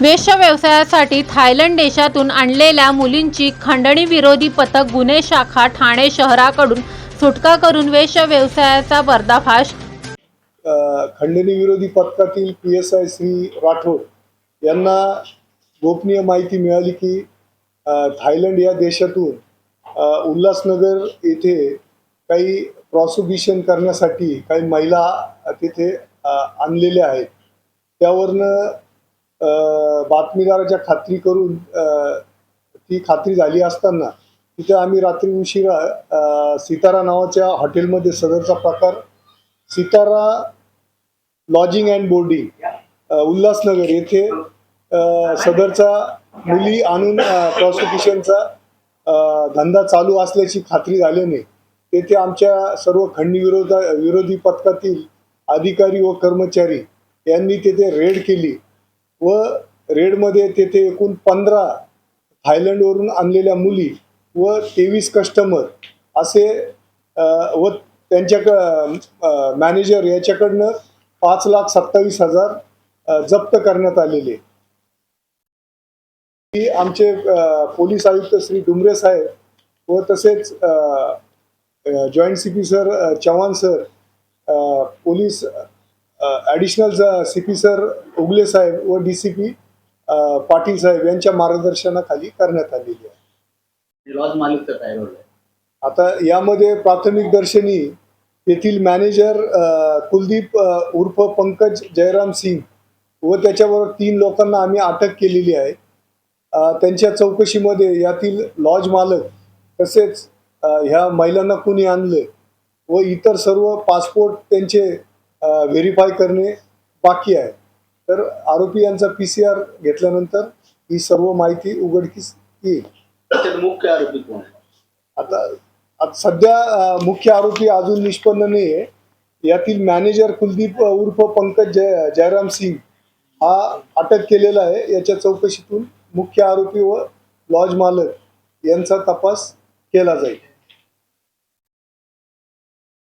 वेश व्यवसायासाठी थायलंड देशातून आणलेल्या मुलींची खंडणी विरोधी पथक गुन्हे शाखा ठाणे शहराकडून सुटका करून वेश व्यवसायाचा पर्दाफाश खंडणी विरोधी पथकातील P S I Shri Rathod यांना गोपनीय माहिती मिळाली की थायलंड या देशातून उल्हासनगर येथे काही प्रॉसिक्युशन करण्यासाठी काही महिला तिथे आणलेल्या आहेत. त्यावरनं बातमीदाराच्या खात्री करून ती खात्री झाली असताना तिथे आम्ही रात्री उशिरा सितारा नावाच्या हॉटेलमध्ये सदरचा प्रकार Sitara lodging and boarding Ulhasnagar येथे सदरचा मुली आणून प्रॉसिक्युशनचा धंदा चालू असल्याची खात्री झाल्याने तेथे आमच्या सर्व खंडणी विरोधा विरोधी पथकातील अधिकारी व कर्मचारी यांनी तेथे रेड केली. व रेडमध्ये तेथे एकूण पंधरा थायलंडवरून आणलेल्या मुली व तेवीस कस्टमर असे व त्यांच्या मॅनेजर याच्याकडनं पाच लाख सत्तावीस हजार जप्त करण्यात आलेले. आमचे पोलीस आयुक्त श्री डुमरे साहेब व तसेच joint C P sir Chavan sir police additional C P sir Ugale साहेब व डी सी पी पाटील साहेब यांच्या मार्गदर्शनाखाली करण्यात आलेली आहे. आता यामध्ये प्राथमिक दर्शनी येथील मॅनेजर कुलदीप उर्फ पंकज जयराम सिंग व त्याच्याबरोबर तीन लोकांना आम्ही अटक केलेली आहे. त्यांच्या चौकशीमध्ये यातील लॉज मालक तसेच ह्या महिलांना कुणी आणलं व इतर सर्व पासपोर्ट त्यांचे व्हेरीफाय करणे बाकी आहे. तर आरोपी यांचा पी सी आर घेतल्यानंतर ही सर्व माहिती उघडकीस येईल. मुख्य आरोपी कोण आता आता सध्या मुख्य आरोपी अजून निष्पन्न नाही आहे यातील मॅनेजर कुलदीप उर्फ पंकज जय जयराम सिंग हा अटक केलेला आहे. याच्या चौकशीतून मुख्य आरोपी व लॉज मालक यांचा तपास केला जाईल.